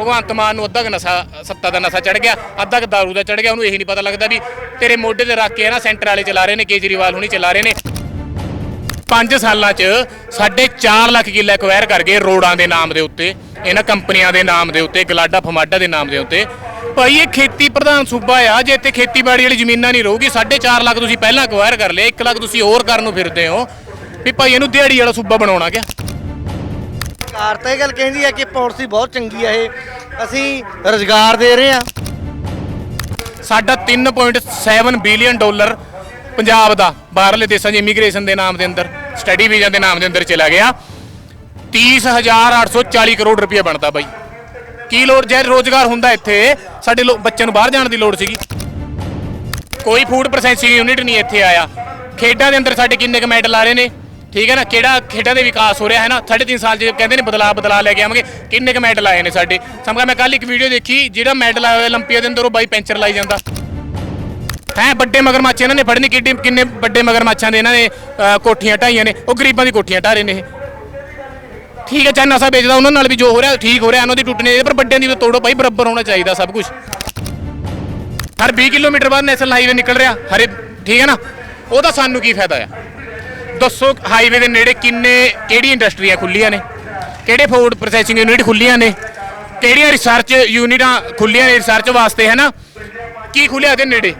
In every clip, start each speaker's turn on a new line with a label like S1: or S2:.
S1: ਭਗਵੰਤ ਮਾਨ ਨੂੰ ਅੱਧਾ ਕੁ ਨਸ਼ਾ, ਸੱਤਾ ਦਾ ਨਸ਼ਾ ਚੜ ਗਿਆ, ਅੱਧਾ ਕੁ ਦਾਰੂ ਦਾ ਚੜ ਗਿਆ, ਉਹਨੂੰ ਇਹੀ ਨਹੀਂ ਪਤਾ ਲੱਗਦਾ ਵੀ ਤੇਰੇ ਮੋਢੇ ਤੇ ਰੱਖ ਕੇ ਨਾ ਸੈਂਟਰ ਵਾਲੇ ਚਲਾ ਰਹੇ ਨੇ, ਕੇਜਰੀਵਾਲ ਹੁਣੀ ਚਲਾ ਰਹੇ ਨੇ। 5 ਸਾਲਾਂ 'ਚ ਸਾਡੇ 4 ਲੱਖ ਕਿੱਲੇ ਐਕਵਾਇਰ ਕਰ ਗਏ ਰੋਡਾਂ ਦੇ ਨਾਮ ਦੇ ਉੱਤੇ, ਇਹਨਾਂ ਕੰਪਨੀਆਂ ਦੇ ਨਾਮ ਦੇ ਉੱਤੇ, ਗਲਾਡਾ ਫਮਾਡਾ ਦੇ ਨਾਮ ਦੇ ਉੱਤੇ। ਭਾਈ, ਇਹ ਖੇਤੀ ਪ੍ਰਧਾਨ ਸੂਬਾ ਆ, ਜੇ ਇੱਥੇ ਖੇਤੀਬਾੜੀ ਵਾਲੀ ਜ਼ਮੀਨਾਂ ਨਹੀਂ ਰਹੂਗੀ 4.5 ਲੱਖ ਤੁਸੀਂ ਪਹਿਲਾਂ ਐਕਵਾਇਰ ਕਰ ਲਿਆ 1 ਲੱਖ ਤੁਸੀਂ ਹੋਰ ਕਰਨ ਨੂੰ ਫਿਰਦੇ ਹੋ। ਵੀ ਭਾਈ, ਇਹਨੂੰ ਦਿਹਾੜੀ ਵਾਲਾ ਸੂਬਾ ਬਣਾਉਣਾ ਕਿਆ?
S2: ਸਰਕਾਰ ਤਾਂ ਇਹ ਗੱਲ ਕਹਿੰਦੀ ਹੈ ਕਿ ਪਾਲਿਸੀ ਬਹੁਤ ਚੰਗੀ ਹੈ ਇਹ। ਅਸੀਂ ਰੋਜ਼ਗਾਰ ਦੇ ਰਹੇ ਹਾਂ।
S1: ਸਾਡਾ 3.7 ਬਿਲੀਅਨ ਡਾਲਰ ਪੰਜਾਬ ਦਾ, ਬਾਹਰਲੇ ਦੇਸ਼ਾਂ 'ਚ ਇਮੀਗ੍ਰੇਸ਼ਨ ਦੇ ਨਾਮ ਦੇ ਅੰਦਰ ਸਟੱਡੀ ਵੀਜ਼ਾ ਦੇ ਨਾਮ ਦੇ ਅੰਦਰ ਚਲਾ ਗਿਆ। 30840 ਕਰੋੜ ਰੁਪਏ ਬਣਦਾ ਬਾਈ। ਕੀ ਲੋੜ ਜੇ ਰੋਜ਼ਗਾਰ ਹੁੰਦਾ ਇੱਥੇ? ਸਾਡੇ ਲੋ- ਬੱਚਿਆਂ ਨੂੰ ਬਾਹਰ ਜਾਣ ਦੀ ਲੋੜ ਸੀਗੀ। ਕੋਈ ਫੂਡ ਪ੍ਰੋਸੈਸਿੰਗ ਯੂਨਿਟ ਨਹੀਂ ਇੱਥੇ ਆਇਆ। ਖੇਡਾਂ ਦੇ ਅੰਦਰ ਸਾਡੇ ਕਿੰਨੇ ਕੁ ਮੈਡਲ ਆ ਰਹੇ ਨੇ? ਠੀਕ ਹੈ ਨਾ ਕਿਹੜਾ ਖੇਡਾਂ ਦੇ ਵਿਕਾਸ ਹੋ ਰਿਹਾ ਹੈ ਨਾ 3.5 ਸਾਲ ਚ ਕਹਿੰਦੇ ਨੇ ਬਦਲਾ ਬਦਲਾ ਲੈ ਕੇ ਆਵਾਂਗੇ ਕਿੰਨੇ ਕ ਮੈਡਲ ਆਏ ਨੇ ਸਾਡੇ ਸਮਝਾ ਮੈਂ ਕੱਲ ਇੱਕ ਵੀਡੀਓ ਦੇਖੀ ਜਿਹੜਾ ਮੈਡਲ ਆਇਆ 올림픽 ਦੇ ਅੰਦਰ ਉਹ ਬਾਈ ਪੈਂਚਰ ਲਾਈ ਜਾਂਦਾ ਹੈ ਵੱਡੇ ਮਗਰਮੱਛ ਇਹਨਾਂ ਨੇ ਫੜਨੇ ਕਿੱਡੇ ਕਿੰਨੇ ਵੱਡੇ ਮਗਰਮੱਛਾਂ ਦੇ ਇਹਨਾਂ ਨੇ ਅਹ, ਕੋਠੀਆਂ ਢਾਈਆਂ ਨੇ ਉਹ ਗਰੀਬਾਂ ਦੀ ਕੋਠੀਆਂ ਢਾ ਰਹੇ ਨੇ ਇਹ ਠੀਕ ਹੈ ਚਾਹੇ ਨਸ਼ਾ ਵੇਚਦਾ ਉਹਨਾਂ ਨਾਲ ਵੀ ਜੋ ਹੋ ਰਿਹਾ ਠੀਕ ਹੋ ਰਿਹਾ ਉਹਨਾਂ ਦੀ ਟੁੱਟਣੇ ਪਰ ਵੱਡਿਆਂ ਦੀ ਵੀ ਤੋੜੋ ਭਾਈ ਬਰਾਬਰ ਹੋਣਾ ਚਾਹੀਦਾ ਸਭ ਕੁਝ ਹਰ 20 ਕਿਲੋਮੀਟਰ ਬਾਅਦ ਨੈਸ਼ਨਲ ਹਾਈਵੇ ਨਿਕਲ ਰਿਹਾ ਹਰੇ ਠੀਕ ਹੈ ਨਾ ਉਹਦਾ ਸਾਨੂੰ ਕੀ ਫਾਇਦਾ ਆ ਦੱਸੋ ਹਾਈਵੇ ਦੇ ਨੇੜੇ ਕਿੰਨੇ, ਕਿਹੜੀ ਇੰਡਸਟਰੀਆਂ ਖੁੱਲੀਆਂ ਨੇ? ਕਿਹੜੇ ਫੂਡ ਪ੍ਰੋਸੈਸਿੰਗ ਯੂਨਿਟ ਖੁੱਲੀਆਂ ਨੇ? ਕਿਹੜੀਆਂ ਰਿਸਰਚ ਯੂਨਿਟਾਂ ਖੁੱਲੀਆਂ ਨੇ ਰਿਸਰਚ ਵਾਸਤੇ ਹੈ ਨਾ ਕੀ ਖੁੱਲਿਆ ਦੇ ਨੇੜੇ?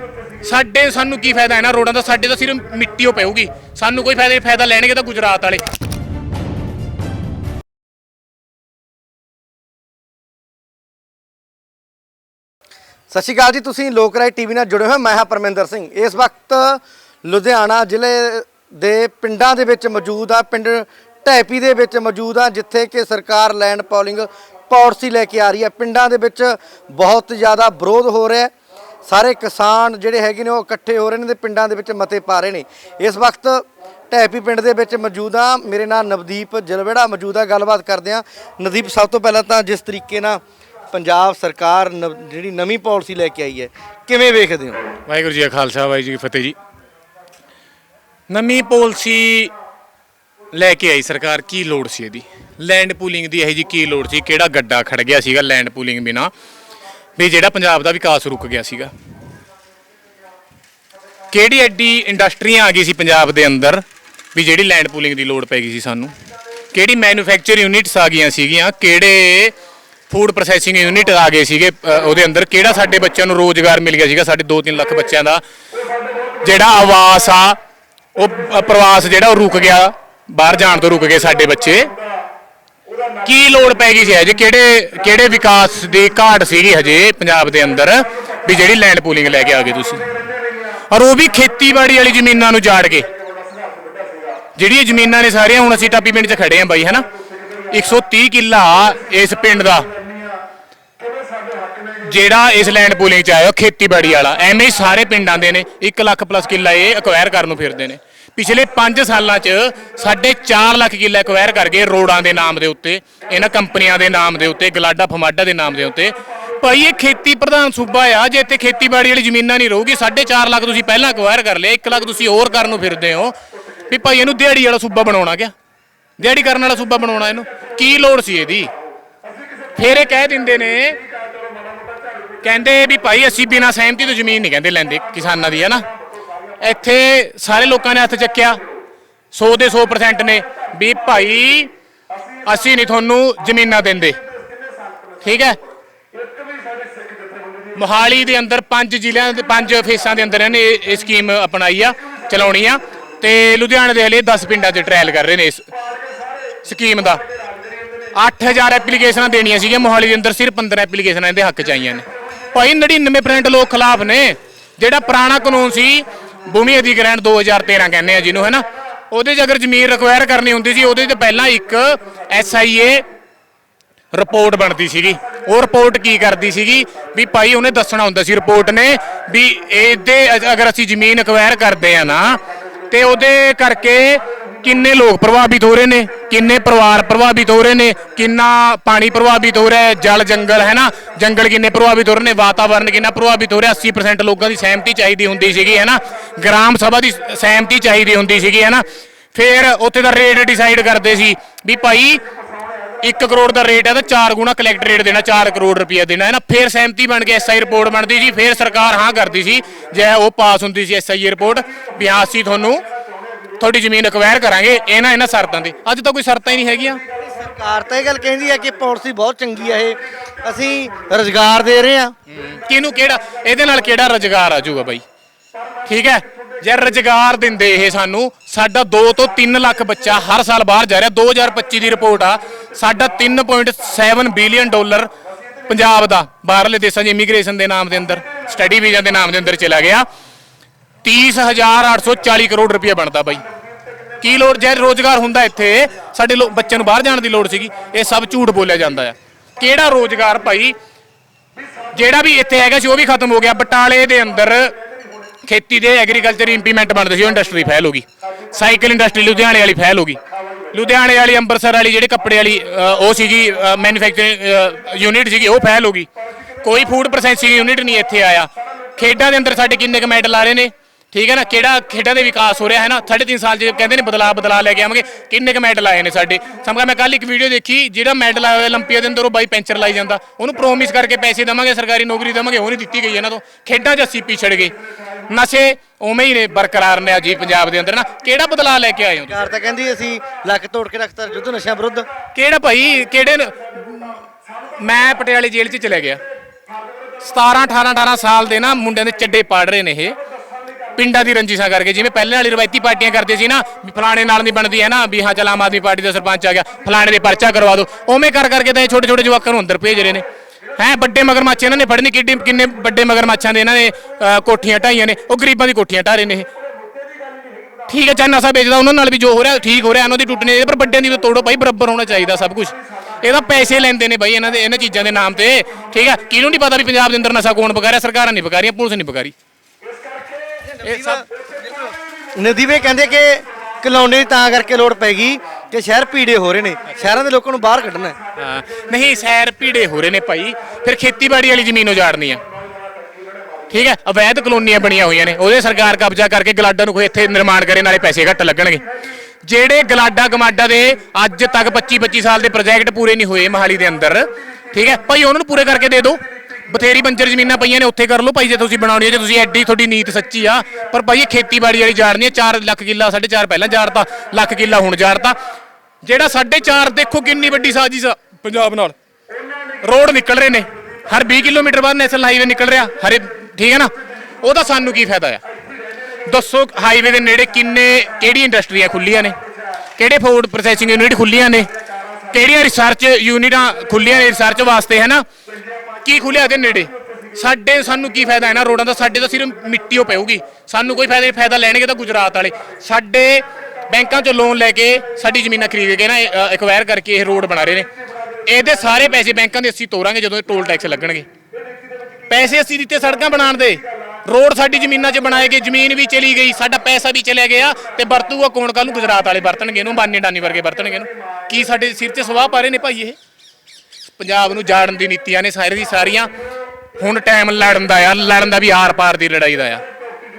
S1: ਸਾਡੇ, ਸਾਨੂੰ ਕੀ ਫਾਇਦਾ ਹੈ ਨਾ ਰੋਡਾਂ ਦਾ? ਸਾਡੇ ਤਾਂ ਸਿਰਫ ਮਿੱਟੀ ਓ ਪਊਗੀ। ਸਾਨੂੰ ਕੋਈ ਫਾਇਦਾ ਫਾਇਦਾ ਲੈਣਗੇ ਤਾਂ ਗੁਜਰਾਤ ਵਾਲੇ।
S2: ਸਤਿ ਸ਼੍ਰੀ ਅਕਾਲ ਜੀ, ਤੁਸੀਂ ਲੋਕ ਰਾਏ ਟੀਵੀ ਨਾਲ ਜੁੜੇ ਹੋਏ ਮੈਂ ਹਾਂ ਪਰਮਿੰਦਰ ਸਿੰਘ। ਇਸ ਵਕਤ ਲੁਧਿਆਣਾ ਜ਼ਿਲ੍ਹੇ ਦੇ ਪਿੰਡਾਂ ਦੇ ਵਿੱਚ ਮੌਜੂਦ ਆ, ਪਿੰਡ ਢੈਪੀ ਦੇ ਵਿੱਚ ਮੌਜੂਦ ਆ, ਜਿੱਥੇ ਕਿ ਸਰਕਾਰ ਲੈਂਡ ਪੋਲਿੰਗ ਪਾਲਿਸੀ ਲੈ ਕੇ ਆ ਰਹੀ ਹੈ ਪਿੰਡਾਂ ਦੇ ਵਿੱਚ ਬਹੁਤ ਜ਼ਿਆਦਾ ਵਿਰੋਧ ਹੋ ਰਿਹਾ ਹੈ। ਸਾਰੇ ਕਿਸਾਨ ਜਿਹੜੇ ਹੈਗੇ ਨੇ ਉਹ ਇਕੱਠੇ ਹੋ ਰਹੇ ਨੇ ਤੇ ਪਿੰਡਾਂ ਦੇ ਵਿੱਚ ਮਤੇ ਪਾ ਰਹੇ ਨੇ। ਇਸ ਵਕਤ ਢੈਪੀ ਪਿੰਡ ਦੇ ਵਿੱਚ ਮੌਜੂਦ ਆ, ਮੇਰੇ ਨਾਲ ਨਵਦੀਪ ਜਲਵੇੜਾ ਮੌਜੂਦ ਆ, ਗੱਲਬਾਤ ਕਰਦੇ ਆ ਨਵਦੀਪ, ਸਭ ਤੋਂ ਪਹਿਲਾਂ ਤਾਂ ਜਿਸ ਤਰੀਕੇ ਨਾਲ ਪੰਜਾਬ ਸਰਕਾਰ ਨਵ- ਜਿਹੜੀ ਨਵੀਂ ਪਾਲਿਸੀ ਲੈ ਕੇ ਆਈ ਹੈ, ਕਿਵੇਂ ਵੇਖਦੇ ਹੋ?
S1: ਵਾਹਿਗੁਰੂ ਜੀ ਕਾ ਖਾਲਸਾ, ਵਾਹਿਗੁਰੂ ਜੀ ਕੀ ਫਤਿਹ ਜੀ। ਨਵੀਂ ਪਾਲਿਸੀ ਲੈ ਕੇ ਆਈ ਸਰਕਾਰ, ਕੀ ਲੋੜ ਸੀ ਇਹਦੀ? ਲੈਂਡ ਪੂਲਿੰਗ ਦੀ ਇਹ ਜੀ ਕੀ ਲੋੜ ਸੀ? ਕਿਹੜਾ ਗੱਡਾ ਖੜ ਗਿਆ ਸੀਗਾ ਲੈਂਡ ਪੂਲਿੰਗ ਬਿਨਾ? ਵੀ ਜਿਹੜਾ ਪੰਜਾਬ ਦਾ ਵਿਕਾਸ ਰੁਕ ਗਿਆ ਸੀਗਾ। ਕਿਹੜੀ ਐਡੀ ਇੰਡਸਟਰੀਆਂ ਆ ਗਈ ਸੀ ਪੰਜਾਬ ਦੇ ਅੰਦਰ ਵੀ ਜਿਹੜੀ ਲੈਂਡ ਪੂਲਿੰਗ ਦੀ ਲੋੜ ਪੈ ਗਈ ਸੀ ਸਾਨੂੰ? ਕਿਹੜੀ ਮੈਨੂਫੈਕਚਰ ਯੂਨਿਟਸ ਆ ਗਈਆਂ ਸੀਗੀਆਂ? ਕਿਹੜੇ ਫੂਡ ਪ੍ਰੋਸੈਸਿੰਗ ਯੂਨਿਟ ਆ ਗਏ ਸੀਗੇ ਉਹਦੇ ਅੰਦਰ? ਕਿਹੜਾ ਸਾਡੇ ਬੱਚਿਆਂ ਨੂੰ ਰੋਜ਼ਗਾਰ ਮਿਲ ਗਿਆ ਸੀਗਾ? ਸਾਡੇ 2-3 ਲੱਖ ਬੱਚਿਆਂ ਦਾ। ਜਿਹੜਾ ਆਵਾਸ ਆ ਉਹ ਅ, ਪ੍ਰਵਾਸ ਜਿਹੜਾ ਉਹ ਰੁਕ ਗਿਆ ਬਾਹਰ ਜਾਣ ਤੋਂ ਰੁਕ ਗਏ ਸਾਡੇ ਬੱਚੇ। ਕੀ ਲੋੜ ਪੈ ਗਈ ਸੀ ਹਜੇ? ਕਿਹੜੇ ਕਿਹੜੇ ਵਿਕਾਸ ਦੀ ਘਾਟ ਸੀਗੀ ਹਜੇ ਪੰਜਾਬ ਦੇ ਅੰਦਰ ਵੀ ਜਿਹੜੀ ਲੈਂਡ ਪੂਲਿੰਗ ਲੈ ਕੇ ਆ ਗਏ ਤੁਸੀਂ? ਔਰ ਉਹ ਵੀ ਖੇਤੀਬਾੜੀ ਵਾਲੀ ਜ਼ਮੀਨਾਂ ਨੂੰ ਜਾੜ ਕੇ। ਜਿਹੜੀਆਂ ਜ਼ਮੀਨਾਂ ਨੇ ਸਾਰੀਆਂ ਹੁਣ ਅਸੀਂ ਟਾਪੀ ਪਿੰਡ 'ਚ ਖੜੇ ਆਂ ਬਾਈ ਹਨਾ 130 ਕਿੱਲਾ ਇਸ ਪਿੰਡ ਦਾ ਜਿਹੜਾ ਇਸ ਲੈਂਡ ਪੂਲਿੰਗ 'ਚ ਆਇਆ ਖੇਤੀਬਾੜੀ ਵਾਲਾ। ਐਵੇਂ ਹੀ ਸਾਰੇ ਪਿੰਡਾਂ ਦੇ ਨੇ 1 ਲੱਖ ਪਲੱਸ ਕਿੱਲਾ ਇਹ ਅਕਵਾਇਰ ਕਰਨ ਨੂੰ ਫਿਰਦੇ ਨੇ। ਪਿਛਲੇ 5 ਸਾਲਾਂ 'ਚ ਸਾਡੇ 4 ਲੱਖ ਕਿੱਲਾ ਐਕਵਾਇਰ ਕਰ ਗਏ ਰੋਡਾਂ ਦੇ ਨਾਮ ਦੇ ਉੱਤੇ, ਇਹਨਾਂ ਕੰਪਨੀਆਂ ਦੇ ਨਾਮ ਦੇ ਉੱਤੇ, ਗਲਾਡਾ ਫਮਾਡਾ ਦੇ ਨਾਮ ਦੇ ਉੱਤੇ। ਭਾਈ, ਇਹ ਖੇਤੀ ਪ੍ਰਧਾਨ ਸੂਬਾ ਆ, ਜੇ ਇੱਥੇ ਖੇਤੀਬਾੜੀ ਵਾਲੀ ਜ਼ਮੀਨਾਂ ਨਹੀਂ ਰਹੂਗੀ 4.5 ਲੱਖ ਤੁਸੀਂ ਪਹਿਲਾਂ ਐਕਵਾਇਰ ਕਰ ਲਿਆ 1 ਲੱਖ ਤੁਸੀਂ ਹੋਰ ਕਰਨ ਨੂੰ ਫਿਰਦੇ ਹੋ। ਵੀ ਭਾਈ, ਇਹਨੂੰ ਦਿਹਾੜੀ ਵਾਲਾ ਸੂਬਾ ਬਣਾਉਣਾ ਗਿਆ ਦਿਹਾੜੀ ਕਰਨ ਵਾਲਾ ਸੂਬਾ ਬਣਾਉਣਾ ਇਹਨੂੰ? ਕੀ ਲੋੜ ਸੀ ਇਹਦੀ? ਫਿਰ ਇਹ ਕਹਿ ਦਿੰਦੇ ਨੇ ਕਹਿੰਦੇ ਵੀ ਭਾਈ ਅਸੀਂ ਬਿਨਾਂ ਸਹਿਮਤੀ ਤੋਂ ਜ਼ਮੀਨ ਨਹੀਂ ਕਹਿੰਦੇ ਲੈਂਦੇ ਕਿਸਾਨਾਂ ਦੀ, ਹੈ ਨਾ? ਇੱਥੇ ਸਾਰੇ ਲੋਕਾਂ ਨੇ ਹੱਥ ਚੱਕਿਆ। 100 ਦੇ 100% ਨੇ ਵੀ ਭਾਈ ਅਸੀਂ ਨਹੀਂ ਤੁਹਾਨੂੰ ਜ਼ਮੀਨਾਂ ਦਿੰਦੇ। ਠੀਕ ਹੈ? ਮੋਹਾਲੀ ਦੇ ਅੰਦਰ ਪੰਜ ਜ਼ਿਲ੍ਹਿਆਂ ਦੇ ਪੰਜ ਫੇਸਾਂ ਦੇ ਅੰਦਰ ਇਹਨੇ ਇਹ ਸਕੀਮ ਅਪਣਾਈ ਆ, ਚਲਾਉਣੀ ਆ ਤੇ ਲੁਧਿਆਣੇ ਦੇ ਹਲੇ 10 ਪਿੰਡਾਂ 'ਚ ਟ੍ਰਾਇਲ ਕਰ ਰਹੇ ਨੇ ਇਸ ਸਕੀਮ ਦਾ। 8000 ਐਪਲੀਕੇਸ਼ਨਾਂ ਦੇਣੀਆਂ ਸੀਗੀਆਂ ਮੋਹਾਲੀ ਦੇ ਅੰਦਰ, ਸਿਰਫ 15 ਐਪਲੀਕੇਸ਼ਨਾਂ ਇਹਦੇ ਹੱਕ ਚ ਆਈਆਂ ਨੇ। ਭਾਈ 99% ਲੋਕ ਖਿਲਾਫ ਨੇ। ਜਿਹੜਾ ਪੁਰਾਣਾ ਕਾਨੂੰਨ ਸੀ ਭੂਮੀ ਅਧਿਗ੍ਰਹਿਣ 2013 ਕਹਿੰਦੇ ਆ ਜਿਹਨੂੰ, ਹੈ ਨਾ? ਉਹਦੇ 'ਚ ਅਗਰ ਜ਼ਮੀਨ ਰਿਕਵਾਇਰ ਕਰਨੀ ਹੁੰਦੀ ਸੀ, ਉਹਦੇ 'ਚ ਪਹਿਲਾਂ ਇੱਕ ਐਸਆਈਏ ਰਿਪੋਰਟ ਬਣਦੀ ਸੀਗੀ। ਉਹ ਰਿਪੋਰਟ ਕੀ ਕਰਦੀ ਸੀਗੀ? ਵੀ ਭਾਈ ਉਹਨੇ ਦੱਸਣਾ ਹੁੰਦਾ ਸੀ ਰਿਪੋਰਟ ਨੇ ਵੀ ਇਹਦੇ ਅਗਰ ਅਸੀਂ ਜ਼ਮੀਨ ਅਕਵਾਇਰ ਕਰਦੇ ਆ ਨਾ, ਤੇ ਉਹਦੇ ਕਰਕੇ ਕਿੰਨੇ ਲੋਕ ਪ੍ਰਭਾਵਿਤ ਹੋ ਰਹੇ ਨੇ? ਕਿੰਨੇ ਪਰਿਵਾਰ ਪ੍ਰਭਾਵਿਤ ਹੋ ਰਹੇ ਨੇ? ਕਿੰਨਾ ਪਾਣੀ ਪ੍ਰਭਾਵਿਤ ਹੋ ਰਿਹਾ ਹੈ? ਜਲ ਜੰਗਲ, ਹੈ ਨਾ? ਜੰਗਲ ਕਿੰਨੇ ਪ੍ਰਭਾਵਿਤ ਹੋ ਰਹੇ ਨੇ? ਵਾਤਾਵਰਣ ਕਿੰਨਾ ਪ੍ਰਭਾਵਿਤ ਹੋ ਰਿਹਾ? 80% ਲੋਕਾਂ ਦੀ ਸਹਿਮਤੀ ਚਾਹੀਦੀ ਹੁੰਦੀ ਸੀਗੀ, ਹੈ ਨਾ? ਗ੍ਰਾਮ ਸਭਾ ਦੀ ਸਹਿਮਤੀ ਚਾਹੀਦੀ ਹੁੰਦੀ ਸੀਗੀ, ਹੈ ਨਾ? ਫਿਰ ਉੱਥੇ ਦਾ ਰੇਟ ਡਿਸਾਈਡ ਕਰਦੇ ਸੀ ਵੀ ਭਾਈ 1 ਕਰੋੜ ਦਾ ਰੇਟ ਹੈ ਤਾਂ 4 ਗੁਣਾ ਕਲੈਕਟ ਰੇਟ ਦੇਣਾ 4 ਕਰੋੜ ਰੁਪਏ ਦੇਣਾ, ਹੈ ਨਾ? ਫਿਰ ਸਹਿਮਤੀ ਬਣ ਕੇ ਐਸਆਈ ਰਿਪੋਰਟ ਬਣਦੀ ਸੀ, ਫਿਰ ਸਰਕਾਰ ਹਾਂ ਕਰਦੀ ਸੀ, ਜੇ ਉਹ ਪਾਸ ਹੁੰਦੀ ਸੀ ਐਸਆਈ ਰਿਪੋਰਟ ਵੀ ਹਾਂ ਅਸੀਂ ਤੁਹਾਨੂੰ ਤੁਹਾਡੀ ਜ਼ਮੀਨ ਅਕਵਾਇਰ ਕਰਾਂਗੇ ਇਹਨਾਂ ਇਹਨਾਂ ਸ਼ਰਤਾਂ ਤੇ। ਅੱਜ ਤਾਂ ਕੋਈ ਸ਼ਰਤਾਂ ਹੀ ਨਹੀਂ ਹੈਗੀਆਂ।
S2: ਸਰਕਾਰ ਤਾਂ ਇਹ ਗੱਲ ਕਹਿੰਦੀ ਹੈ ਕਿ ਪਾਲਿਸੀ ਬਹੁਤ ਚੰਗੀ ਹੈ ਇਹ। ਅਸੀਂ ਰੋਜ਼ਗਾਰ ਦੇ ਰਹੇ ਹਾਂ।
S1: ਕਿਹਨੂੰ ਕਿਹੜਾ ਇਹਦੇ ਨਾਲ ਕਿਹੜਾ ਰੁਜ਼ਗਾਰ ਆ ਜਾਊਗਾ ਬਾਈ? ਠੀਕ ਹੈ? ਜੇ ਰੁਜ਼ਗਾਰ ਦਿੰਦੇ ਇਹ ਸਾਨੂੰ ਸਾਡਾ 2 ਤੋਂ 3 ਲੱਖ ਬੱਚਾ ਹਰ ਸਾਲ ਬਾਹਰ ਜਾ ਰਿਹਾ। 2025 ਦੀ ਰਿਪੋਰਟ ਆ। ਸਾਡਾ 3.7 ਬਿਲੀਅਨ ਡਾਲਰ ਪੰਜਾਬ ਦਾ ਬਾਹਰਲੇ ਦੇਸ਼ਾਂ 'ਚ ਇਮੀਗ੍ਰੇਸ਼ਨ ਦੇ ਨਾਮ ਦੇ ਅੰਦਰ ਸਟੱਡੀ ਵੀਜ਼ਾ ਦੇ ਨਾਮ ਦੇ ਅੰਦਰ ਚਲਾ ਗਿਆ। 30840 ਕਰੋੜ ਰੁਪਏ ਬਣਦਾ ਬਾਈ। ਕੀ ਲੋੜ ਜੇ ਰੋਜ਼ਗਾਰ ਹੁੰਦਾ ਇੱਥੇ? ਸਾਡੇ ਲੋ- ਬੱਚਿਆਂ ਨੂੰ ਬਾਹਰ ਜਾਣ ਦੀ ਲੋੜ ਸੀਗੀ। ਇਹ ਸਭ ਝੂਠ ਬੋਲਿਆ ਜਾਂਦਾ ਆ। ਕਿਹੜਾ ਰੋਜ਼ਗਾਰ ਭਾਈ? ਜਿਹੜਾ ਵੀ ਇੱਥੇ ਹੈਗਾ ਸੀ, ਉਹ ਵੀ ਖਤਮ ਹੋ ਗਿਆ। ਬਟਾਲੇ ਦੇ ਅੰਦਰ ਖੇਤੀ ਦੇ ਐਗਰੀਕਲਚਰ ਇੰਪਲੀਮੈਂਟ ਬਣਦੇ ਸੀ, ਉਹ ਇੰਡਸਟਰੀ ਫੈਲ ਹੋ ਗਈ। ਸਾਈਕਲ ਇੰਡਸਟਰੀ ਲੁਧਿਆਣੇ ਵਾਲੀ ਫੈਲ ਹੋ ਗਈ। ਲੁਧਿਆਣੇ ਵਾਲੀ, ਅੰਮ੍ਰਿਤਸਰ ਵਾਲੀ, ਜਿਹੜੇ ਕੱਪੜੇ ਵਾਲੀ ਉਹ ਸੀਗੀ ਮੈਨੂਫੈਕਚਰਿੰਗ ਯੂਨਿਟ ਸੀਗੀ, ਉਹ ਫੈਲ ਹੋ ਗਈ। ਕੋਈ ਫੂਡ ਪ੍ਰੋਸੈਸਿੰਗ ਯੂਨਿਟ ਨਹੀਂ ਇੱਥੇ ਆਇਆ। ਖੇਡਾਂ ਦੇ ਅੰਦਰ ਸਾਡੇ ਕਿੰਨੇ ਕੁ ਮੈਡਲ ਆ ਰਹੇ ਨੇ? ਠੀਕ ਹੈ ਨਾ ਕਿਹੜਾ ਖੇਡਾਂ ਦੇ ਵਿਕਾਸ ਹੋ ਰਿਹਾ ਹੈ ਨਾ 3.5 ਸਾਲ ਚ ਕਹਿੰਦੇ ਨੇ ਬਦਲਾ ਬਦਲਾ ਲੈ ਕੇ ਆਵਾਂਗੇ ਕਿੰਨੇ ਕੁ ਮੈਡਲ ਆਏ ਨੇ ਸਾਡੇ ਸਮਝਾ ਮੈਂ ਕੱਲ ਇੱਕ ਵੀਡੀਓ ਦੇਖੀ ਜਿਹੜਾ ਮੈਡਲ ਆਇਆ 올림픽 ਦੇ ਅੰਦਰ ਉਹ ਬਾਈ ਪੈਂਚਰ ਲਾਈ ਜਾਂਦਾ ਉਹਨੂੰ ਪ੍ਰੋਮਿਸ ਕਰਕੇ ਪੈਸੇ ਦੇਵਾਂਗੇ ਸਰਕਾਰੀ ਨੌਕਰੀ ਦੇਵਾਂਗੇ ਉਹ ਨਹੀਂ ਦਿੱਤੀ ਗਈ ਇਹਨਾਂ ਤੋਂ ਖੇਡਾਂ 'ਚ ਅਸੀਂ ਪਿਛੜ ਗਏ ਨਸ਼ੇ ਉਵੇਂ ਹੀ ਨੇ ਬਰਕਰਾਰ ਨੇ ਅਜੀ ਪੰਜਾਬ ਦੇ ਅੰਦਰ ਨਾ ਕਿਹੜਾ ਬਦਲਾ ਲੈ ਕੇ ਆਏ ਹੋ
S2: ਸਰਕਾਰ ਤਾਂ ਕਹਿੰਦੀ ਅਸੀਂ ਲੱਕ ਤੋੜ ਕੇ ਰੱਖਤਾ ਯੁੱਧ ਨਸ਼ਿਆਂ ਵਿਰੁੱਧ
S1: ਕਿਹੜਾ ਭਾਈ ਕਿਹੜੇ ਨ- ਮੈਂ ਪਟਿਆਲੇ ਜੇਲ੍ਹ 'ਚ ਚਲੇ ਗਿਆ 17 18 18 ਸਾਲ ਦੇ ਨਾ ਮੁੰਡਿਆਂ ਦੇ ਚੱਡੇ ਪਾੜ ਰਹੇ ਨੇ ਇਹ ਪਿੰਡਾਂ ਦੀ ਰੰਜਿਸ਼ਾਂ ਕਰਕੇ, ਜਿਵੇਂ ਪਹਿਲਾਂ ਵਾਲੀ ਰਵਾਇਤੀ ਪਾਰਟੀਆਂ ਕਰਦੇ ਸੀ ਨਾ ਵੀ ਫਲਾਣੇ ਨਾਲ ਨਹੀਂ ਬਣਦੀ, ਹੈ ਨਾ, ਵੀ ਹਾਂ, ਚਲ ਆਮ ਆਦਮੀ ਪਾਰਟੀ ਦਾ ਸਰਪੰਚ ਆ ਗਿਆ, ਫਲਾਣੇ ਦੇ ਪਰਚਾ ਕਰਵਾ ਦਿਓ ਉਵੇਂ ਕਰ, ਕਰਕੇ ਤਾਂ ਇਹ ਛੋਟੇ ਛੋਟੇ ਜਵਾਕਾਂ ਨੂੰ ਅੰਦਰ ਭੇਜ ਰਹੇ ਨੇ। ਹੈ, ਵੱਡੇ ਮਗਰਮੱਛ ਇਹਨਾਂ ਨੇ ਫੜਨੀ, ਕਿੱਡੀ, ਕਿੰਨੇ ਵੱਡੇ ਮਗਰਮੱਛਾਂ ਦੇ ਇਹਨਾਂ ਨੇ ਕੋਠੀਆਂ ਢਾਈਆਂ ਨੇ, ਉਹ ਗਰੀਬਾਂ ਦੀ ਕੋਠੀਆਂ ਢਾ ਰਹੇ ਨੇ ਇਹ। ਠੀਕ ਹੈ ਚਾਹੇ ਨਸ਼ਾ ਵੇਚਦਾ, ਉਹਨਾਂ ਨਾਲ ਵੀ ਜੋ ਹੋ ਰਿਹਾ, ਠੀਕ ਹੋ ਰਿਹਾ ਉਹਨਾਂ ਦੀ ਟੁੱਟਣੀ ਚਾਹੀਦੀ ਪਰ ਵੱਡਿਆਂ ਦੀ ਤਾਂ ਤੋੜੋ ਭਾਈ, ਬਰਾਬਰ ਹੋਣਾ ਚਾਹੀਦਾ ਸਭ ਕੁਝ ਇਹਦਾ ਪੈਸੇ ਲੈਂਦੇ ਨੇ ਬਾਈ ਇਹਨਾਂ ਦੇ, ਇਹਨਾਂ ਚੀਜ਼ਾਂ ਦੇ ਨਾਮ ਤੇ। ਠੀਕ ਹੈ, ਕਿਹਨੂੰ ਨਹੀਂ ਪਤਾ ਵੀ ਪੰਜਾਬ ਦੇ ਅੰਦਰ ਨਸ਼ਾ ਕੌਣ ਪਕਾ ਰਿਹਾ, ਸਰਕਾਰਾਂ ਨਹੀਂ ਪਕਾ ਰਹੀਆਂ, ਪੁਲਿਸ ਨਹੀਂ ਪਕਾ ਰਹੀ। ਇਹ ਸਭ
S2: ਨਦੀਵੇ ਕਹਿੰਦੇ ਕਿ ਕਲੋਨੀ ਤਾਂ ਕਰਕੇ ਲੋੜ ਪੈ ਗਈ ਕਿ ਸ਼ਹਿਰ ਪੀੜੇ ਹੋ ਰਹੇ ਨੇ। ਸ਼ਹਿਰਾਂ ਦੇ ਲੋਕਾਂ ਨੂੰ ਬਾਹਰ ਕੱਢਣਾ ਹੈ।
S1: ਹਾਂ, ਨਹੀਂ ਸੈਰ ਭੀੜੇ ਹੋ ਰਹੇ ਨੇ ਭਾਈ। ਫਿਰ ਖੇਤੀਬਾੜੀ ਵਾਲੀ ਜ਼ਮੀਨ ਉਜਾੜਨੀ ਆ। ਠੀਕ ਹੈ, ਅਵੈਧ ਕਲੋਨੀਆਂ ਬਣੀਆਂ ਹੋਈਆਂ ਨੇ। ਉਹਦੇ ਸਰਕਾਰ ਕਬਜ਼ਾ ਕਰਕੇ ਗਲਾਡਾ ਨੂੰ ਕੋਈ ਇੱਥੇ ਨਿਰਮਾਣ ਕਰੇ, ਨਾਲੇ ਪੈਸੇ ਘੱਟ ਲੱਗਣਗੇ। ਜਿਹੜੇ ਗਲਾਡਾ ਗਮਾਡਾ ਦੇ ਅੱਜ ਤੱਕ 25 25 ਸਾਲ ਦੇ ਪ੍ਰੋਜੈਕਟ ਪੂਰੇ ਨਹੀਂ ਹੋਏ ਮਹਾਲੀ ਦੇ ਅੰਦਰ, ਠੀਕ ਹੈ, ਭਾਈ, ਉਹਨਾਂ ਨੂੰ ਪੂਰੇ ਕਰਕੇ ਦੇ ਦਿਓ। ਬਥੇਰੀ ਬੰਜਰ ਜ਼ਮੀਨਾਂ ਪਈਆਂ ਨੇ, ਉੱਥੇ ਕਰ ਲਓ ਭਾਈ, ਜੇ ਤੁਸੀਂ ਬਣਾਉਣੀ ਹੈ, ਜੇ ਤੁਸੀਂ ਐਡੀ ਤੁਹਾਡੀ ਨੀਤ ਸੱਚੀ ਆ। ਪਰ ਭਾਈ, ਇਹ ਖੇਤੀਬਾੜੀ ਵਾਲੀ ਜਾੜਨੀ ਹੈ 4 ਲੱਖ ਕਿੱਲਾ 4.5 ਪਹਿਲਾਂ ਜਾੜਤਾ, ਲੱਖ ਕਿੱਲਾ ਹੁਣ ਜਾੜਤਾ। ਜਿਹੜਾ 4.5 ਦੇਖੋ ਕਿੰਨੀ ਵੱਡੀ ਸਾਜ਼ਿਸ਼ ਆ, ਪੰਜਾਬ ਨਾਲ। ਰੋਡ ਨਿਕਲ ਰਹੇ ਨੇ, ਹਰ 20 ਕਿਲੋਮੀਟਰ ਬਾਅਦ ਨੈਸ਼ਨਲ ਹਾਈਵੇ ਨਿਕਲ ਰਿਹਾ, ਹਰੇ, ਠੀਕ ਹੈ ਨਾ? ਉਹਦਾ ਸਾਨੂੰ ਕੀ ਫਾਇਦਾ ਆ? ਦੱਸੋ, ਹਾਈਵੇ ਦੇ ਨੇੜੇ ਕਿੰਨੇ, ਕਿਹੜੀ ਇੰਡਸਟਰੀਆਂ ਖੁੱਲੀਆਂ ਨੇ? ਕਿਹੜੇ ਫੂਡ ਪ੍ਰੋਸੈਸਿੰਗ ਯੂਨਿਟ ਖੁੱਲੀਆਂ ਨੇ? ਕਿਹੜੀਆਂ ਰਿਸਰਚ ਯੂਨਿਟਾਂ ਖੁੱਲੀਆਂ ਨੇ ਰਿਸਰਚ ਵਾਸਤੇ, ਹੈ ਨਾ? ਕੀ ਖੁੱਲਿਆ ਇਹਦੇ ਨੇੜੇ? ਸਾਡੇ ਸਾਨੂੰ ਕੀ ਫਾਇਦਾ ਹੈ ਨਾ ਰੋਡਾਂ ਦਾ? ਸਾਡੇ ਤਾਂ ਸਿਰਫ ਮਿੱਟੀ ਓ ਪਊਗੀ। ਸਾਨੂੰ ਕੋਈ ਫਾਇਦਾ ਨਹੀਂ ਫਾਇਦਾ ਲੈਣਗੇ ਤਾਂ ਗੁਜਰਾਤ ਵਾਲੇ। ਸਾਡੇ ਬੈਂਕਾਂ 'ਚੋਂ ਲੋਨ ਲੈ ਕੇ ਸਾਡੀ ਜ਼ਮੀਨਾਂ ਖਰੀਦ ਕੇ ਨਾ ਐਕਵਾਇਰ ਕਰਕੇ ਇਹ ਰੋਡ ਬਣਾ ਰਹੇ ਨੇ। ਇਹਦੇ ਸਾਰੇ ਪੈਸੇ ਬੈਂਕਾਂ ਦੇ ਅਸੀਂ ਤੋਰਾਂਗੇ ਜਦੋਂ ਟੋਲ ਟੈਕਸ ਲੱਗਣਗੇ। ਪੈਸੇ ਅਸੀਂ ਦਿੱਤੇ ਸੜਕਾਂ ਬਣਾਉਣ ਦੇ। ਰੋਡ ਸਾਡੀ ਜ਼ਮੀਨਾਂ 'ਚ ਬਣਾਏ ਗਏ, ਜ਼ਮੀਨ ਵੀ ਚਲੀ ਗਈ, ਸਾਡਾ ਪੈਸਾ ਵੀ ਚਲਿਆ ਗਿਆ ਤੇ ਵਰਤੂਗਾ ਕੌਣ? ਕੱਲ ਨੂੰ ਗੁਜਰਾਤ ਵਾਲੇ ਵਰਤਣਗੇ ਇਹਨੂੰ ਬਾਨੀ ਡਾਨੀ ਵਰਗੇ ਵਰਤਣਗੇ ਇਹਨੂੰ। ਕੀ ਸਾਡੇ ਸਿਰ 'ਚ ਸਵਾਹ ਪਾ ਰਹੇ ਨੇ ਭਾਈ ਇਹ? ਪੰਜਾਬ ਨੂੰ ਜਾੜਨ ਦੀ ਨੀਤੀਆਂ ਨੇ ਸਾਰੀ ਦੀ ਸਾਰੀਆਂ। ਹੁਣ ਟਾਈਮ ਲੜਨ ਦਾ ਆ, ਲੜਨ ਦਾ ਵੀ ਆਰ ਪਾਰ ਦੀ ਲੜਾਈ ਦਾ ਆ।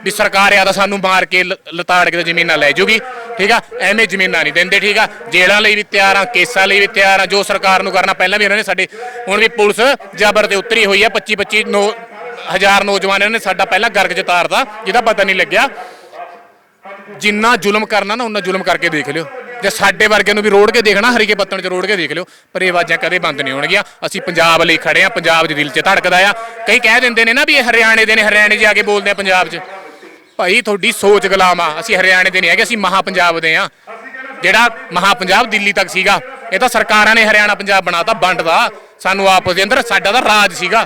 S1: ਵੀ ਸਰਕਾਰ ਆ ਤਾਂ ਸਾਨੂੰ ਮਾਰ ਕੇ ਲਤਾੜ ਕੇ ਤੇ ਜ਼ਮੀਨਾਂ ਲੈ ਜੂਗੀ, ਠੀਕ ਆ? ਐਵੇਂ ਜ਼ਮੀਨਾਂ ਨਹੀਂ ਦਿੰਦੇ, ਠੀਕ ਆ? ਜੇਲ੍ਹਾਂ ਲਈ ਵੀ ਤਿਆਰ ਆ, ਕੇਸਾਂ ਲਈ ਵੀ ਤਿਆਰ ਆ, ਜੋ ਸਰਕਾਰ ਨੂੰ ਕਰਨਾ ਪਹਿਲਾਂ ਵੀ ਉਹਨਾਂ ਨੇ ਸਾਡੇ, ਹੁਣ ਵੀ ਪੁਲਿਸ ਜਬਰ ਤੇ ਉਤਰੀ ਹੋਈ ਆ 25 25 ਨੌ, ਹਜ਼ਾਰ ਨੌਜਵਾਨਾਂ ਨੇ ਸਾਡਾ ਪਹਿਲਾਂ ਗਰਗ ਚ ਤਾਰਦਾ ਜਿਹਦਾ ਪਤਾ ਨਹੀਂ ਲੱਗਿਆ। ਜਿੰਨਾ ਜ਼ੁਲਮ ਕਰਨਾ ਨਾ ਉਹਨਾਂ ਜ਼ੁਲਮ ਕਰਕੇ ਦੇਖ ਲਿਓ। ਜੇ ਸਾਡੇ ਵਰਗੇ ਨੂੰ ਵੀ ਰੋੜ ਕੇ ਦੇਖਣਾ, ਹਰੀਕੇ ਪੱਤਣ ਚ ਰੋੜ ਕੇ ਦੇਖ ਲਿਓ, ਪਰ ਇਹ ਆਵਾਜ਼ਾਂ ਕਦੇ ਬੰਦ ਨਹੀਂ ਹੋਣਗੀਆਂ। ਅਸੀਂ ਪੰਜਾਬ ਲਈ ਖੜੇ ਆ ਪੰਜਾਬ ਦੇ ਦਿਲ 'ਚ ਧੜਕਦਾ ਆ। ਕਈ ਕਹਿ ਦਿੰਦੇ ਨੇ ਨਾ ਵੀ ਇਹ ਹਰਿਆਣੇ ਦੇ ਨੇ, ਹਰਿਆਣੇ 'ਚ ਆ ਕੇ ਬੋਲਦੇ ਆ ਪੰਜਾਬ 'ਚ। ਭਾਈ, ਤੁਹਾਡੀ ਸੋਚ ਗੁਲਾਮ ਆ। ਅਸੀਂ ਹਰਿਆਣੇ ਦੇ ਨਹੀਂ ਹੈਗੇ, ਅਸੀਂ ਮਹਾ ਪੰਜਾਬ ਦੇ ਆ ਜਿਹੜਾ ਮਹਾ ਪੰਜਾਬ ਦਿੱਲੀ ਤੱਕ ਸੀਗਾ, ਇਹ ਤਾਂ ਸਰਕਾਰਾਂ ਨੇ ਹਰਿਆਣਾ ਪੰਜਾਬ ਬਣਾਤਾ ਵੰਡਦਾ ਸਾਨੂੰ ਆਪਸ ਦੇ ਅੰਦਰ ਸਾਡਾ ਤਾਂ ਰਾਜ ਸੀਗਾ।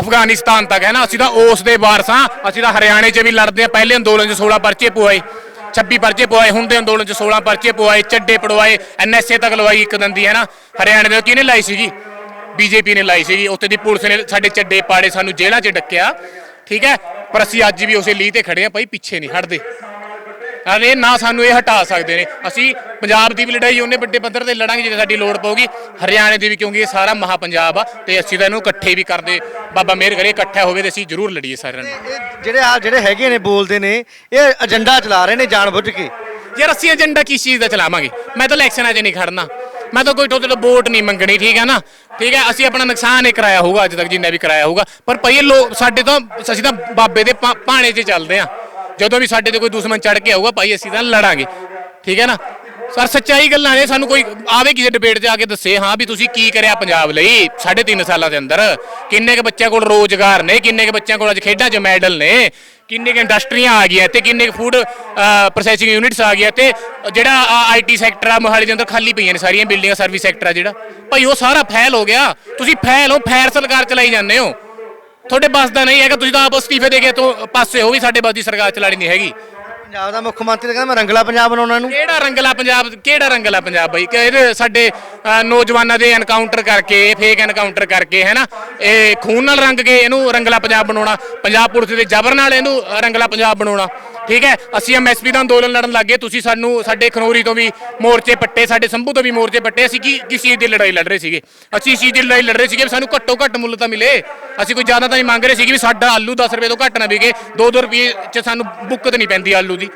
S1: ਅਫਗਾਨਿਸਤਾਨ ਤੱਕ ਹੈ ਨਾ, ਅਸੀਂ ਤਾਂ ਉਸ ਦੇ ਵਾਰਸਾਂ। ਅਸੀਂ ਤਾਂ ਹਰਿਆਣੇ 'ਚ ਵੀ ਲੜਦੇ ਆ, ਪਹਿਲੇ ਅੰਦੋਲਨ 'ਚ 16 ਪਰਚੇ ਪਵਾਏ। 26 ਪਰਚੇ ਪਵਾਏ ਹੁਣ ਦੇ ਅੰਦੋਲਨ 'ਚ 16 ਪਰਚੇ ਪਵਾਏ, ਚੱਡੇ ਪੜਵਾਏ ਐਨਐਸਏ ਤੱਕ ਲਵਾਈ ਇੱਕ ਦਿਨ ਦੀ ਹੈ ਨਾ? ਹਰਿਆਣੇ ਦੇ ਕਿਹਨੇ ਲਾਈ ਸੀਗੀ? ਬੀਜੇਪੀ ਨੇ ਲਾਈ ਸੀਗੀ। ਉੱਥੇ ਦੀ ਪੁਲਿਸ ਨੇ ਸਾਡੇ ਚੱਡੇ ਪਾੜੇ ਸਾਨੂੰ ਜੇਲ੍ਹਾਂ 'ਚ ਡੱਕਿਆ। ਠੀਕ ਹੈ? ਪਰ ਅਸੀਂ ਅੱਜ ਵੀ ਉਸੇ ਲੀਹ ਤੇ ਖੜੇ ਆ ਭਾਈ, ਪਿੱਛੇ ਨਹੀਂ, ਹਟਦੇ। ਅਰੇ ਨਾ ਸਾਨੂੰ ਇਹ ਹਟਾ ਸਕਦੇ ਨੇ। ਅਸੀਂ ਪੰਜਾਬ ਦੀ ਵੀ ਲੜਾਈ ਉਹਨੇ ਵੱਡੇ ਪੱਧਰ ਤੇ ਲੜਾਂਗੇ ਜੇ ਸਾਡੀ ਲੋੜ ਪਊਗੀ। ਹਰਿਆਣੇ ਦੀ ਵੀ ਕਿਉਂਕਿ ਇਹ ਸਾਰਾ ਮਹਾ ਪੰਜਾਬ ਆ ਤੇ ਅਸੀਂ ਤਾਂ ਇਹਨੂੰ ਇਕੱਠੇ ਵੀ ਕਰਦੇ। ਬਾਬਾ ਮਿਹਰ ਕਰੇ ਇਕੱਠਾ ਹੋਵੇ ਤੇ ਅਸੀਂ ਜ਼ਰੂਰ ਲੜੀਏ ਸਾਰਿਆਂ ਨੂੰ
S2: ਜਿਹੜੇ ਆ ਜਿਹੜੇ ਹੈਗੇ ਨੇ ਬੋਲਦੇ ਨੇ ਇਹ ਏਜੰਡਾ ਚਲਾ ਰਹੇ ਨੇ ਜਾਣਬੁੱਝ ਕੇ।
S1: ਯਾਰ ਅਸੀਂ ਏਜੰਡਾ ਕਿਸ ਚੀਜ਼ ਦਾ ਚਲਾਵਾਂਗੇ? ਮੈਂ ਤਾਂ ਇਲੈਕਸ਼ਨਾਂ 'ਚ ਨਹੀਂ ਖੜਨਾ। ਮੈਂ ਤਾਂ ਕੋਈ ਤੁਹਾਡੇ ਤੋਂ ਵੋਟ ਨਹੀਂ ਮੰਗਣੀ ਠੀਕ ਹੈ ਨਾ? ਠੀਕ ਹੈ ਅਸੀਂ ਆਪਣਾ ਨੁਕਸਾਨ ਹੀ ਕਰਾਇਆ ਹੋਊਗਾ ਅੱਜ ਤੱਕ ਜਿੰਨਾ ਵੀ ਕਰਾਇਆ ਹੋਊਗਾ। ਪਰ ਭਾਈ ਇਹ ਲੋਕ ਸਾਡੇ ਤੋਂ ਅਸੀਂ ਤਾਂ ਬਾਬੇ ਦੇ ਭਾਣੇ 'ਚ ਚੱਲਦੇ ਆ। ਜਦੋਂ ਵੀ ਸਾਡੇ ਤੇ ਕੋਈ ਦੁਸ਼ਮਣ ਚੜ ਕੇ ਆਊਗਾ, ਭਾਈ ਅਸੀਂ ਤਾਂ ਲੜਾਂਗੇ। ਠੀਕ ਹੈ ਨਾ? ਸਰ, ਸੱਚਾਈ ਗੱਲਾਂ ਨੇ, ਸਾਨੂੰ ਕੋਈ ਆਵੇ ਕਿਸੇ ਡਿਬੇਟ 'ਚ ਆ ਕੇ ਦੱਸੇ, ਹਾਂ ਵੀ ਤੁਸੀਂ ਕੀ ਕਰਿਆ ਪੰਜਾਬ ਲਈ ਸਾਢੇ ਤਿੰਨ ਸਾਲਾਂ ਦੇ ਅੰਦਰ? ਕਿੰਨੇ ਕੁ ਬੱਚਿਆਂ ਕੋਲ ਰੋਜ਼ਗਾਰ ਨੇ, ਕਿੰਨੇ ਕੁ ਬੱਚਿਆਂ ਕੋਲ ਅੱਜ ਖੇਡਾਂ 'ਚ ਮੈਡਲ ਨੇ? ਕਿੰਨੇ ਕੁ ਇੰਡਸਟਰੀਆਂ ਆ ਗਈਆਂ ਤੇ ਕਿੰਨੇ ਕੁ ਫੂਡ ਪ੍ਰੋਸੈਸਿੰਗ ਯੂਨਿਟਸ ਆ ਗਈਆਂ ਤੇ ਜਿਹੜਾ ਆਈਟੀ ਸੈਕਟਰ ਆ, ਮੋਹਾਲੀ ਦੇ ਅੰਦਰ ਖਾਲੀ ਪਈਆਂ ਨੇ ਸਾਰੀਆਂ ਬਿਲਡਿੰਗਾਂ ਸਰਵਿਸ ਸੈਕਟਰ ਆ ਜਿਹੜਾ। ਭਾਈ ਉਹ ਸਾਰਾ ਫੈਲ ਹੋ ਗਿਆ। ਤੁਸੀਂ ਫੈਲ ਹੋ, ਫੈਰ ਸਰਕਾਰ ਚਲਾਈ ਜਾਂਦੇ ਹੋ। ਤੁਹਾਡੇ ਬਸ ਦਾ ਨਹੀਂ ਹੈਗਾ ਤੁਸੀਂ ਤਾਂ ਆਪ ਅਸਤੀਫੇ ਦੇ ਕੇ ਤੋਂ ਪਾਸੇ ਹੋ ਵੀ ਸਾਡੇ ਬਸ ਦੀ ਸਰਕਾਰ ਚਲਾਣੀ ਨਹੀਂ ਹੈਗੀ।
S2: ਪੰਜਾਬ ਦਾ ਮੁੱਖ ਮੰਤਰੀ ਕਹਿੰਦਾ ਮੈਂ ਰੰਗਲਾ ਪੰਜਾਬ ਬਣਾਉਣਾ ਇਹਨੂੰ।
S1: ਕਿਹੜਾ ਰੰਗਲਾ ਪੰਜਾਬ ਕਿਹੜਾ ਰੰਗਲਾ ਪੰਜਾਬ ਬਈ? ਕਿ ਸਾਡੇ ਨੌਜਵਾਨਾਂ ਦੇ ਐਨਕਾਊਂਟਰ ਕਰਕੇ ਫੇਕ ਐਨਕਾਊਂਟਰ ਕਰਕੇ ਹੈ ਨਾ ਇਹ ਖੂਨ ਨਾਲ ਰੰਗ ਕੇ ਇਹਨੂੰ ਰੰਗਲਾ ਪੰਜਾਬ ਬਣਾਉਣਾ ਪੰਜਾਬ ਪੁਲਿਸ ਦੇ ਜ਼ਬਰ ਨਾਲ ਇਹਨੂੰ ਰੰਗਲਾ ਪੰਜਾਬ ਬਣਾਉਣਾ ਠੀਕ ਹੈ? ਅਸੀਂ ਐਮਐਸਪੀ ਦਾ ਅੰਦੋਲਨ ਲੜਨ ਲੱਗੇ ਤੁਸੀਂ ਸਾਨੂੰ ਸਾਡੇ ਖਨੌਰੀ ਤੋਂ ਵੀ ਮੋਰਚੇ ਪੱਟੇ ਸਾਡੇ ਸੰਭੂ ਤੋਂ ਵੀ ਮੋਰਚੇ ਪੱਟੇ ਅਸੀਂ ਕੀ ਕਿਸ ਚੀਜ਼ ਦੀ ਲੜਾਈ ਲੜ ਰਹੇ ਸੀਗੇ? ਅਸੀਂ ਇਸ ਚੀਜ਼ ਦੀ ਲੜਾਈ ਲੜ ਰਹੇ ਸੀਗੇ ਸਾਨੂੰ ਘੱਟੋ ਘੱਟ ਮੁੱਲ ਤਾਂ ਮਿਲੇ। ਅਸੀਂ ਕੋਈ ਜ਼ਿਆਦਾ ਤਾਂ ਨਹੀਂ ਮੰਗ ਰਹੇ ਸੀਗੇ ਵੀ ਸਾਡਾ ਆਲੂ 10 ਰੁਪਏ ਤੋਂ ਘੱਟ ਨਾ ਵਿਕੇ। 2-2 ਰੁਪਏ ਚ ਸਾਨੂੰ ਬੁੱਕਤ ਨਹੀਂ ਪੈਂਦੀ ਆਲੂ ਦੀ।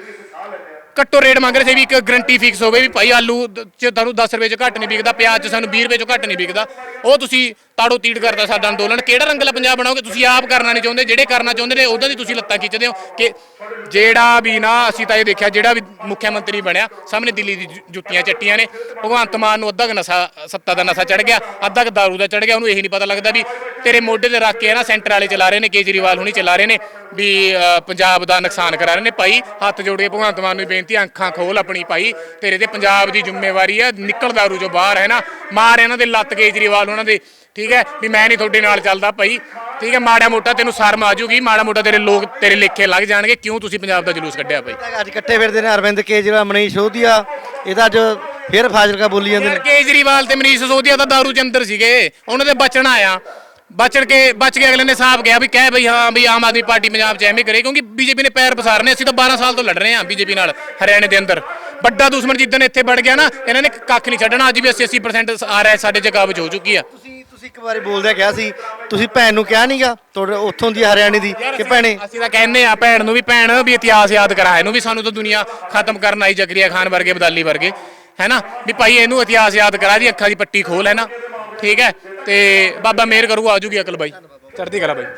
S1: ਘੱਟੋ ਰੇਟ ਮੰਗ ਰਹੇ ਸੀ ਵੀ ਇੱਕ ਗਰੰਟੀ ਫਿਕਸ ਹੋਵੇ ਵੀ ਭਾਈ ਆਲੂ ਚ ਤੁਹਾਨੂੰ 10 ਰੁਪਏ ਚ ਘੱਟ ਨਹੀਂ ਵਿਕਦਾ, ਪਿਆਜ਼ ਚ ਸਾਨੂੰ 20 ਰੁਪਏ ਚ ਘੱਟ ਨਹੀਂ ਵਿਕਦਾ। ਉਹ ਤੁਸੀਂ ਤਾੜੋ ਤੀੜ ਕਰਦਾ ਸਾਡਾ ਅੰਦੋਲਨ। ਕਿਹੜਾ ਰੰਗਲਾ ਪੰਜਾਬ ਬਣਾਓਗੇ? ਤੁਸੀਂ ਆਪ ਕਰਨਾ ਨਹੀਂ ਚਾਹੁੰਦੇ। ਜਿਹੜੇ ਕਰਨਾ ਚਾਹੁੰਦੇ ਨੇ ਉਹਨਾਂ ਦੀ ਤੁਸੀਂ ਲੱਤਾਂ ਖਿੱਚਦੇ ਹੋ ਕਿ ਜਿਹੜਾ ਵੀ ਨਾ, ਅਸੀਂ ਤਾਂ ਇਹ ਦੇਖਿਆ, ਜਿਹੜਾ ਵੀ ਮੁੱਖ ਮੰਤਰੀ ਬਣਿਆ, ਸਾਹਮਣੇ ਦਿੱਲੀ ਦੀ ਜੁ- ਜੁੱਤੀਆਂ ਚੱਟੀਆਂ ਨੇ। ਭਗਵੰਤ ਮਾਨ ਨੂੰ ਅੱਧਾ ਕੁ ਨਸ਼ਾ, ਸੱਤਾ ਦਾ ਨਸ਼ਾ ਚੜ ਗਿਆ, ਅੱਧਾ ਕੁ ਦਾਰੂ ਦਾ ਚੜ ਗਿਆ, ਉਹਨੂੰ ਇਹ ਨਹੀਂ ਪਤਾ ਲੱਗਦਾ ਵੀ ਤੇਰੇ ਮੋਢੇ ਤੇ ਰੱਖ ਕੇ ਨਾ ਸੈਂਟਰ ਵਾਲੇ ਚਲਾ ਰਹੇ ਨੇ, ਕੇਜਰੀਵਾਲ ਹੁਣੀ ਚਲਾ ਰਹੇ ਨੇ, ਵੀ ਪੰਜਾਬ ਦਾ ਨੁਕਸਾਨ ਕਰਾ ਰਹੇ ਨੇ। ਭਾਈ, ਹੱਥ ਜੋੜ ਕੇ ਭਗਵੰਤ ਮਾਨ ਨੂੰ ਬੇਨਤੀ, ਅੱਖਾਂ ਖੋਲ ਆਪਣੀ ਭਾਈ, ਤੇਰੇ ਤੇ ਪੰਜਾਬ ਦੀ ਜ਼ਿੰਮੇਵਾਰੀ ਹੈ ਨਿਕਲ ਦਾਰੂ ਜੋ ਬਾਹਰ ਹੈ ਨਾ। ਮਾਰ ਇਹਨਾਂ ਦੇ ਲੱਤ, ਕੇਜਰੀਵਾਲ ਉਹਨਾਂ ਦੇ। ਠੀਕ ਹੈ? ਵੀ ਮੈਂ ਨਹੀਂ ਤੁਹਾਡੇ ਨਾਲ ਚੱਲਦਾ ਭਾਈ। ਠੀਕ ਹੈ? ਮਾੜਾ ਮੋਟਾ ਤੈਨੂੰ ਸ਼ਰਮ ਆ ਜੂਗੀ ਮਾੜਾ ਮੋਟਾ ਤੇਰੇ ਲੋਕ ਤੇਰੇ ਲੇਖੇ ਲੱਗ ਜਾਣਗੇ। ਕਿਉਂ ਤੁਸੀਂ ਪੰਜਾਬ ਦਾ ਜਲੂਸ ਕੱਢਿਆ ਭਾਈ?
S2: ਅੱਜ ਇਕੱਠੇ ਫਿਰਦੇ ਨੇ ਅਰਵਿੰਦ ਕੇਜਰੀਵਾਲ ਮਨੀਸ਼ ਸੋਧੀਆ। ਇਹਦਾ ਅੱਜ ਫਿਰ ਫਾਜ਼ਿਲਕਾ ਬੋਲੀ ਜਾਂਦੇ ਨੇ।
S1: ਕੇਜਰੀਵਾਲ ਤੇ ਮਨੀਸ਼ ਸਿਸੋਦੀਆ ਤਾਂ ਦਾਰੂ ਚ ਅੰਦਰ ਸੀਗੇ। ਉਹਨਾਂ ਦੇ ਬਚਣ ਆਇਆ। ਬਚਣ ਕੇ ਬਚ ਕੇ ਅਗਲੇ ਨੇ ਸਾਫ਼ ਕਿਹਾ ਵੀ ਕਹਿ ਬਈ ਹਾਂ ਵੀ ਆਮ ਆਦਮੀ ਪਾਰਟੀ ਪੰਜਾਬ ਚ ਐਵੇਂ ਕਰੇ। ਕਿਉਂਕਿ ਬੀਜੇਪੀ ਨੇ ਪੈਰ ਪਸਾਰਨੇ ਅਸੀਂ ਤਾਂ 12 ਸਾਲ ਤੋਂ ਲੜ ਰਹੇ ਹਾਂ ਬੀਜੇਪੀ ਨਾਲ ਹਰਿਆਣੇ ਦੇ ਅੰਦਰ। ਵੱਡਾ ਦੁਸ਼ਮਣ ਜਿੱਦਣ ਇੱਥੇ ਵੜ ਗਿਆ ਨਾ ਇਹਨਾਂ ਨੇ ਕੱਖ ਨਹੀਂ ਛੱਡਣਾ। ਅੱਜ ਵੀ 80 80% ਆ ਰਿਹਾ ਸਾਡੇ ਚ ਕਾਬਜ ਹੋ ਚੁੱਕੀ ਆ।
S2: ਤੁਸੀਂ ਤੁਸੀਂ ਇੱਕ ਵਾਰੀ ਬੋਲਦਿਆਂ ਕਿਹਾ ਸੀ ਤੁਸੀਂ ਭੈਣ ਨੂੰ ਕਿਹਾ ਨਹੀਂਗਾ ਤੁਹਾਡੇ ਉੱਥੋਂ ਦੀ ਹਰਿਆਣੇ ਦੀ ਕਿ ਭੈਣੇ
S1: ਅਸੀਂ ਤਾਂ ਕਹਿੰਦੇ ਆ ਭੈਣ ਨੂੰ ਵੀ ਭੈਣ ਵੀ ਇਤਿਹਾਸ ਯਾਦ ਕਰਾ ਇਹਨੂੰ ਵੀ ਸਾਨੂੰ ਤਾਂ ਦੁਨੀਆ ਖਤਮ ਕਰਨ ਆਈ ਜ਼ਕਰੀਆ ਖਾਨ ਵਰਗੇ ਬਦਾਲੀ ਵਰਗੇ ਹੈਨਾ? ਵੀ ਭਾਈ ਇਹਨੂੰ ਇਤਿਹਾਸ ਯਾਦ ਕਰਾ ਦੀ ਅੱਖਾਂ ਦੀ ਪੱਟੀ ਖੋਲ ਹੈ ਨਾ ਠੀਕ ਹੈ? ਤੇ ਬਾਬਾ ਮੇਰ ਕਰੂ ਆਜੂਗੀ ਅਕਲ ਬਾਈ। ਚੜ੍ਹਦੀ ਕਲਾ ਬਾਈ।